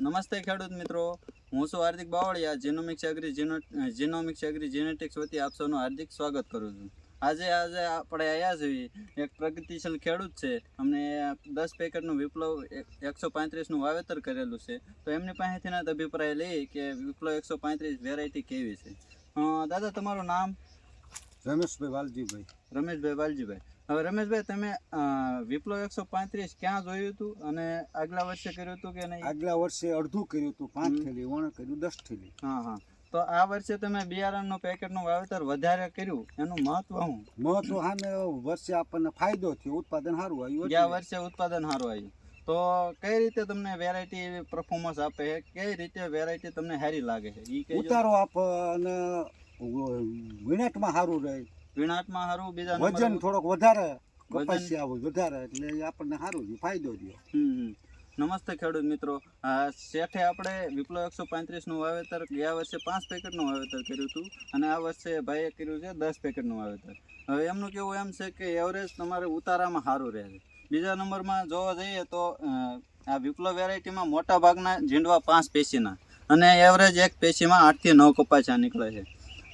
નમસ્તે ખેડૂત મિત્રો. હું છું હાર્દિક બાવળિયા જીનોમિક્સ એગ્રી જીનો જીનોમિક્સ એગ્રી જેનેટિક્સ વતી આપ સૌનું હાર્દિક સ્વાગત કરું છું. આજે આજે આપણે આવ્યા છીએ. એક પ્રગતિશીલ ખેડૂત છે. અમને દસ પેકેટનું વિપ્લવ એકસો પાંત્રીસનું વાવેતર કરેલું છે. તો એમની પાસેથી ના અભિપ્રાય લઈ કે વિપ્લવ એકસો પાંત્રીસ વેરાયટી કેવી છે. દાદા તમારું નામ? રમેશભાઈ વાલજીભાઈ. રમેશભાઈ વાલજીભાઈ. હવે રમેશભાઈ તમે વિપ્લો એકસો પાંત્રીસ ક્યાં જોયું હતું અને આગલા વર્ષે કર્યું હતું કે નહીં? આગલા વર્ષે અડધું કર્યું હતું પાંચ થેલી વણ કર્યું દસ થેલી. હા હા. તો આ વર્ષે તમે બિયારણનું પેકેટનું વાવેતર વધારે કર્યું એનું મહત્વ શું? મહત્વ સામે વર્ષે આપણને ફાયદો થયો ઉત્પાદન સારું આવ્યું ગયા વર્ષે ઉત્પાદન સારું આવ્યું. તો કઈ રીતે તમને વેરાયટી પરફોર્મન્સ આપે છે? કઈ રીતે વેરાયટી તમને સારી લાગે છે? ઉતારો આપ અને મિનિટમાં સારું રહે. વીણાટમાં સારું બીજા વજન થોડોક વધારે? કપાસિયા હોય વધારે એટલે આપણને સારું છે ફાયદો થયો હમ. નમસ્તે ખેડૂત મિત્રો શેઠે આપણે વિપ્લવ એકસો પાંત્રીસનું વાવેતર ગયા વર્ષે પાંચ પેકેટનું વાવેતર કર્યું હતું અને આ વર્ષે ભાઈએ કર્યું છે દસ પેકેટનું વાવેતર હવે એમનું કેવું એમ છે કે એવરેજ તમારે ઉતારામાં સારું રહે છે બીજા નંબરમાં જોવા જઈએ તો આ વિપ્લવ વેરાયટીમાં મોટા ભાગના ઝીંડવા પાંચ પેશીના અને એવરેજ એક પેશીમાં આઠથી નવ કપાચા નીકળે છે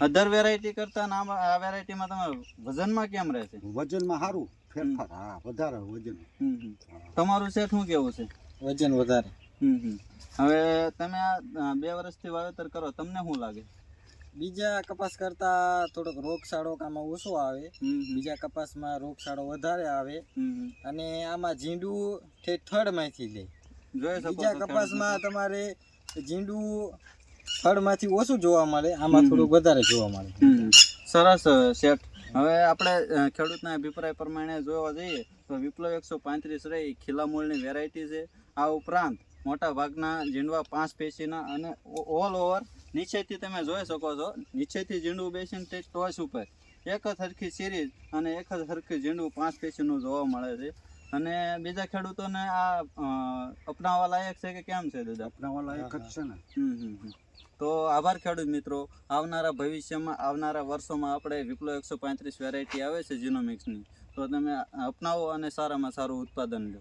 અધર વેરાયટી કરતા આમ આ વેરાયટીમાં તમે વજનમાં કેમ રહે છે? વજનમાં સારું. ફેરફાર હા વધારે વજન. હમ હમ. તમારું શેઠ શું કેવું છે? વજન વધારે. હમ હમ. હવે તમે આ બે વર્ષથી વાવેતર કરો તમને શું લાગે? બીજા કપાસ કરતા થોડોક રોગચાળો આમાં ઓછો આવે. બીજા કપાસમાં રોગચાળો વધારે આવે. અને આમાં ઝીંડું ઠેઠ થડમાંથી લે. બીજા કપાસમાં તમારે ઝીંડું થડમાંથી ઓછું જોવા મળે આમાં થોડું વધારે જોવા મળે. સરસ શેઠ. હવે આપણે ખેડૂતના અભિપ્રાય પ્રમાણે જોવા જઈએ તો વિપ્લવ એકસો પાંત્રીસ રહી ખીલા મૂળની વેરાયટી છે. આ ઉપરાંત મોટા ભાગના ઝીંડવા પાંચ પેશીના અને ઓલ ઓવર નીચેથી તમે જોઈ શકો છો નીચેથી ઝીંડું બેસીને તે ટોચ ઉપર એક જ સરખી સિરીઝ અને એક જ સરખી ઝીંડું પાંચ પેશીનું જોવા મળે છે. અને બીજા ખેડૂતોને આ અપનાવવા લાયક છે કે કેમ છે દાદા? અપનાવવા લાયક જ છે ને. હમ હમ હમ. તો આભાર ખેડૂત મિત્રો. આવનારા ભવિષ્યમાં આવનારા વર્ષોમાં આપણે વિપ્લો એકસો પાંત્રીસ વેરાયટી આવે છે જીનોમિક્સની તો તમે અપનાવો અને સારામાં સારું ઉત્પાદન લો.